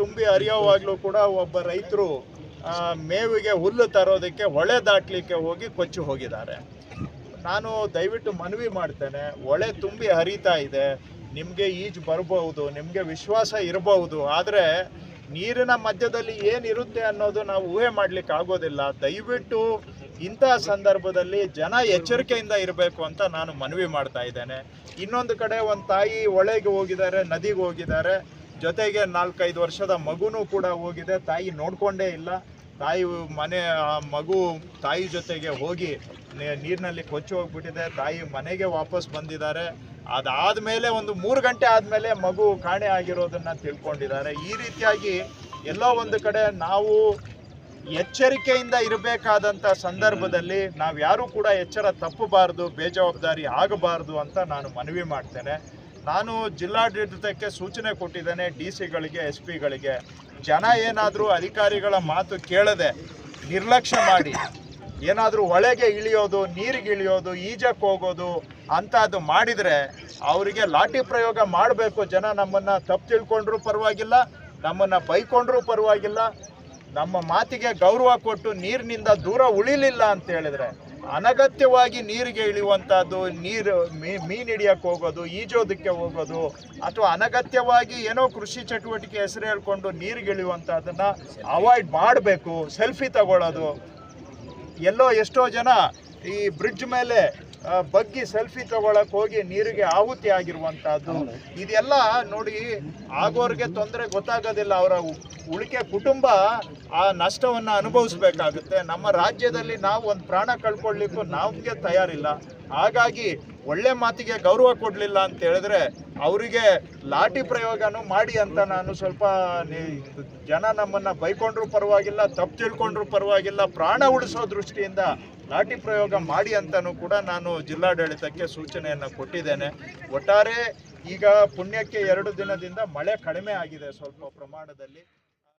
ತುಂಬಿ ಹರಿಯೋವಾಗಲೂ ಕೂಡ ಒಬ್ಬ ರೈತರು ಮೇವಿಗೆ ಹುಲ್ಲು ತರೋದಕ್ಕೆ ಹೊಳೆ ದಾಟಲಿಕ್ಕೆ ಹೋಗಿ ಕೊಚ್ಚಿ ಹೋಗಿದ್ದಾರೆ. ನಾನು ದಯವಿಟ್ಟು ಮನವಿ ಮಾಡ್ತೇನೆ, ಹೊಳೆ ತುಂಬಿ ಹರಿತಾ ಇದೆ, ನಿಮಗೆ ಈಜು ಬರಬಹುದು, ನಿಮಗೆ ವಿಶ್ವಾಸ ಇರಬಹುದು, ಆದರೆ ನೀರಿನ ಮಧ್ಯದಲ್ಲಿ ಏನಿರುತ್ತೆ ಅನ್ನೋದು ನಾವು ಊಹೆ ಮಾಡ್ಲಿಕ್ಕೆ ಆಗೋದಿಲ್ಲ. ದಯವಿಟ್ಟು ಇಂತಹ ಸಂದರ್ಭದಲ್ಲಿ ಜನ ಎಚ್ಚರಿಕೆಯಿಂದ ಇರಬೇಕು ಅಂತ ನಾನು ಮನವಿ ಮಾಡ್ತಾ ಇದ್ದೇನೆ. ಇನ್ನೊಂದು ಕಡೆ ಒಂದು ತಾಯಿ ಹೊಳೆಗೆ ಹೋಗಿದ್ದಾರೆ, ನದಿಗೆ ಹೋಗಿದ್ದಾರೆ. ಜೊತೆಗೆ ನಾಲ್ಕೈದು ವರ್ಷದ ಮಗುನೂ ಕೂಡ ಹೋಗಿದೆ. ತಾಯಿ ನೋಡಿಕೊಂಡೇ ಇಲ್ಲ. ತಾಯಿ ಮನೆ, ಆ ಮಗು ತಾಯಿ ಜೊತೆಗೆ ಹೋಗಿ ನೀರಿನಲ್ಲಿ ಕೊಚ್ಚಿ ಹೋಗ್ಬಿಟ್ಟಿದೆ. ತಾಯಿ ಮನೆಗೆ ವಾಪಸ್ ಬಂದಿದ್ದಾರೆ. ಅದಾದ ಮೇಲೆ ಒಂದು ಮೂರು ಗಂಟೆ ಆದಮೇಲೆ ಮಗು ಕಾಣೆ ಆಗಿರೋದನ್ನ ತಿಳ್ಕೊಂಡಿದ್ದಾರೆ. ಈ ರೀತಿಯಾಗಿ ಎಲ್ಲೋ ಒಂದು ಕಡೆ ನಾವು ಎಚ್ಚರಿಕೆಯಿಂದ ಇರಬೇಕಾದಂಥ ಸಂದರ್ಭದಲ್ಲಿ ನಾವು ಯಾರೂ ಕೂಡ ಎಚ್ಚರ ತಪ್ಪಬಾರದು, ಬೇಜವಾಬ್ದಾರಿ ಆಗಬಾರದು ಅಂತ ನಾನು ಮನವಿ ಮಾಡ್ತೇನೆ. ನಾನು ಜಿಲ್ಲಾಡಳಿತಕ್ಕೆ ಸೂಚನೆ ಕೊಟ್ಟಿದ್ದೇನೆ ಡಿ ಸಿಗಳಿಗೆ, ಎಸ್ ಪಿಗಳಿಗೆ. ಜನ ಏನಾದರೂ ಅಧಿಕಾರಿಗಳ ಮಾತು ಕೇಳದೆ ನಿರ್ಲಕ್ಷ್ಯ ಮಾಡಿ, ಏನಾದರೂ ಒಳಗೆ ಇಳಿಯೋದು, ನೀರಿಗೆ ಇಳಿಯೋದು, ಈಜಕ್ಕೆ ಹೋಗೋದು ಅಂಥದ್ದು ಮಾಡಿದರೆ ಅವರಿಗೆ ಲಾಠಿ ಪ್ರಯೋಗ ಮಾಡಬೇಕು. ಜನ ನಮ್ಮನ್ನು ತಪ್ಪು ತಿಳ್ಕೊಂಡ್ರೂ ಪರವಾಗಿಲ್ಲ, ನಮ್ಮನ್ನು ಬೈಕೊಂಡ್ರೂ ಪರವಾಗಿಲ್ಲ. ನಮ್ಮ ಮಾತಿಗೆ ಗೌರವ ಕೊಟ್ಟು ನೀರಿನಿಂದ ದೂರ ಉಳಿಲಿಲ್ಲ ಅಂತ ಹೇಳಿದ್ರೆ ಅನಗತ್ಯವಾಗಿ ನೀರಿಗೆ ಇಳಿಯುವಂಥದ್ದು, ನೀರು ಮೀನ್ ಹಿಡಿಯಕ್ಕೆ ಹೋಗೋದು, ಈಜೋದಕ್ಕೆ ಹೋಗೋದು, ಅಥವಾ ಅನಗತ್ಯವಾಗಿ ಏನೋ ಕೃಷಿ ಚಟುವಟಿಕೆ ಹೆಸರು ಹೇಳ್ಕೊಂಡು ನೀರಿಗೆ ಇಳಿಯುವಂಥದ್ದನ್ನ ಅವಾಯ್ಡ್ ಮಾಡಬೇಕು ಸೆಲ್ಫಿ ತಗೊಳ್ಳೋದು. ಎಲ್ಲೋ ಎಷ್ಟೋ ಜನ ಈ ಬ್ರಿಡ್ಜ್ ಮೇಲೆ ಬಗ್ಗಿ ಸೆಲ್ಫಿ ತಗೊಳಕ್ ಹೋಗಿ ನೀರಿಗೆ ಆಹುತಿ ಆಗಿರುವಂತಹದ್ದು. ಇದೆಲ್ಲ ನೋಡಿ ಆಗೋರಿಗೆ ತೊಂದರೆ ಗೊತ್ತಾಗೋದಿಲ್ಲ. ಅವರ ಉಳಿಕೆ ಕುಟುಂಬ ಆ ನಷ್ಟವನ್ನ ಅನುಭವಿಸ್ಬೇಕಾಗುತ್ತೆ. ನಮ್ಮ ರಾಜ್ಯದಲ್ಲಿ ನಾವು ಒಂದು ಪ್ರಾಣ ಕಳ್ಕೊಳ್ಳಿಕ್ಕೂ ನಮಗೆ ತಯಾರಿಲ್ಲ. ಹಾಗಾಗಿ ಒಳ್ಳೆ ಮಾತಿಗೆ ಗೌರವ ಕೊಡಲಿಲ್ಲ ಅಂತ ಹೇಳಿದ್ರೆ ಅವರಿಗೆ ಲಾಠಿ ಪ್ರಯೋಗನೂ ಮಾಡಿ ಅಂತ ನಾನು ಸ್ವಲ್ಪ ಜನ ನಮ್ಮನ್ನ ಬೈಕೊಂಡ್ರು ಪರವಾಗಿಲ್ಲ ತಪ್ಪು ತಿಳ್ಕೊಂಡ್ರು ಪರವಾಗಿಲ್ಲ ಪ್ರಾಣ ಉಳಿಸೋ ದೃಷ್ಟಿಯಿಂದ ಲಾಠಿ ಪ್ರಯೋಗ ಮಾಡಿ ಅಂತಲೂ ಕೂಡ ನಾನು ಜಿಲ್ಲಾಡಳಿತಕ್ಕೆ ಸೂಚನೆಯನ್ನು ಕೊಟ್ಟಿದ್ದೇನೆ. ಒಟ್ಟಾರೆ ಈಗ ಪುಣ್ಯಕ್ಕೆ ಎರಡು ದಿನದಿಂದ ಮಳೆ ಕಡಿಮೆ ಆಗಿದೆ ಸ್ವಲ್ಪ ಪ್ರಮಾಣದಲ್ಲಿ.